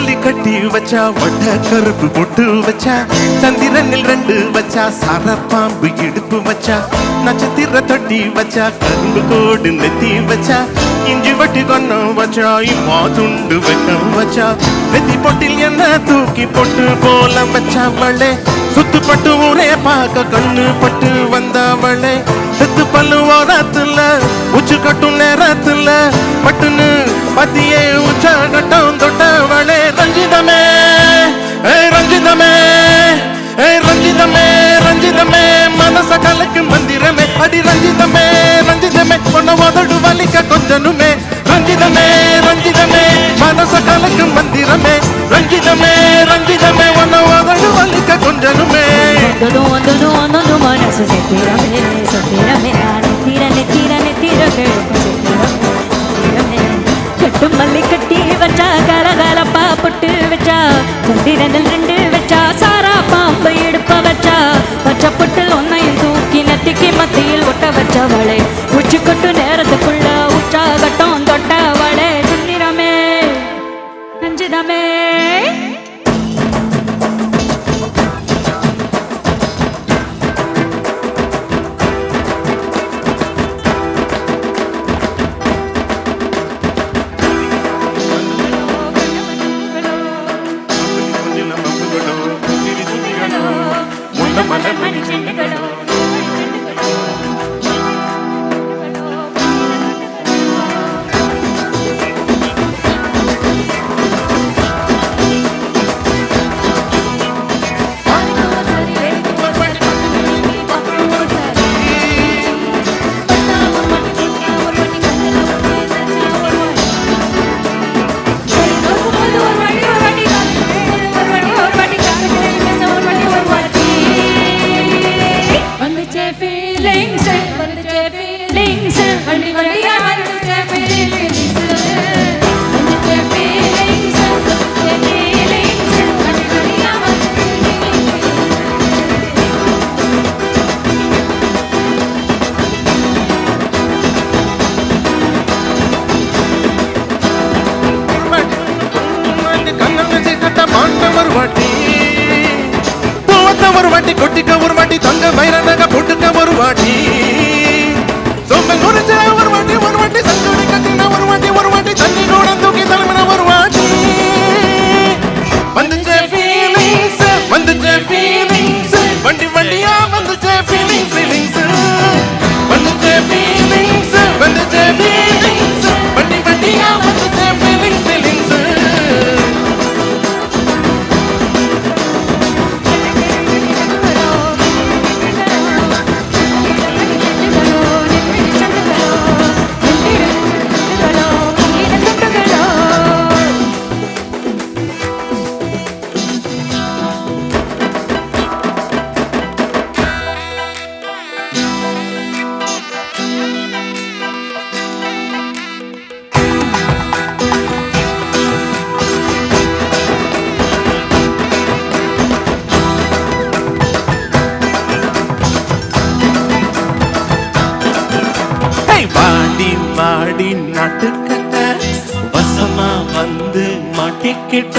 மல்லி கட்டி வச்சா வட்ட கருப்பு பொட்டு வச்சா சந்திரனில் ரெண்டு வச்சா சர பாம்பு இடுப்பு வச்சா நட்சத்திர தொட்டி வச்சா கரும்பு கோடு நெத்தி வச்சா இஞ்சி வட்டி கண்ணம் வச்சா இம்மா துண்டு வெக்கம் வச்சா நெத்தி பொட்டில் என்ன தூக்கி பொட்டு போல வச்சா வளே சுத்து பட்டு ஊரே பார்க்க கண்ணு பட்டு வந்தவளே செத்து பல்லு ஓரத்துல உச்சு கட்டும் நேரத்துல பட்டுன்னு பத்தியே உச்சா கட்டம் தொட்டவளே ரஞ்சிதமே ஏ ரஞ்சிதமே ஏ ரஞ்சிதமே ரஞ்சிதமே மனச கலக்கு மந்திரமே அடி ரஞ்சிதமே ரஞ்சிதமே பொண்ண உதடு வலிக்க கொஞ்சனுமே ரஞ்சிதமே ரஞ்சிதமே மனச கலக்கு மந்திரமே ரஞ்சிதமே ரஞ்சிதமே உன்ன உதடு வலிக்க கொஞ்சனுமே. மனசு செத்திரமே சொல்லி கட்டி வச்சா கரகரப்பா புட்டு வச்சா சந்திரனில் ரெண்டு வச்சா சாரா பாம்பு எடுப்ப வச்சா பச்சை புட்டில் ஒன்னையும் தூக்கி நெத்திக்கு மத்தியில் ஒட்ட வச்சவளை. உச்சி கொட்டு நேரத்துக்குள்ள Feelings, வந்துச்சே feelings, வண்டி வண்டியா வந்துச்சே feelings, வந்துச்சே feelings, வந்துச்சே feelings, வண்டி வண்டியா ஒரு வாட்டி கொட்டிக்க ஒரு வாட்டி தங்க மயிர நகை போட்டுக்க ஒரு வாட்டி. ஆடி வாடி நாட்டுக்கட்ட வசமா வந்து மாட்டிக்கிட்ட.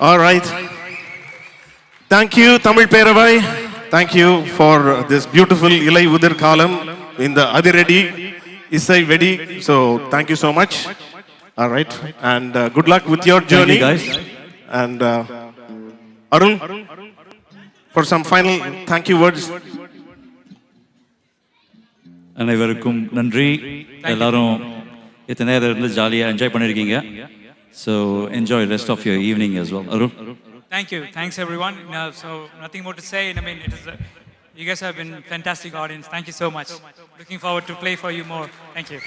All right. Thank you, Tamil Peravai. Thank you for this beautiful Ilai Udir Kalam in the Adiredi Isai Vedi. So, thank you so much. All right. And uh, good luck with your journey. guys. And uh, Arun, for some final thank you words. அனைவருக்கும் நன்றி எல்லாரும் இத்தனை நேரம் இருந்து ஜாலியாக enjoy பண்ணியிருக்கீங்க So enjoy rest of your evening as well. Arul? Thank you. Thanks, everyone. No, so nothing more to say. I mean, it is a, you guys have been fantastic audience. Thank you so much. Looking forward to play for you more. Thank you.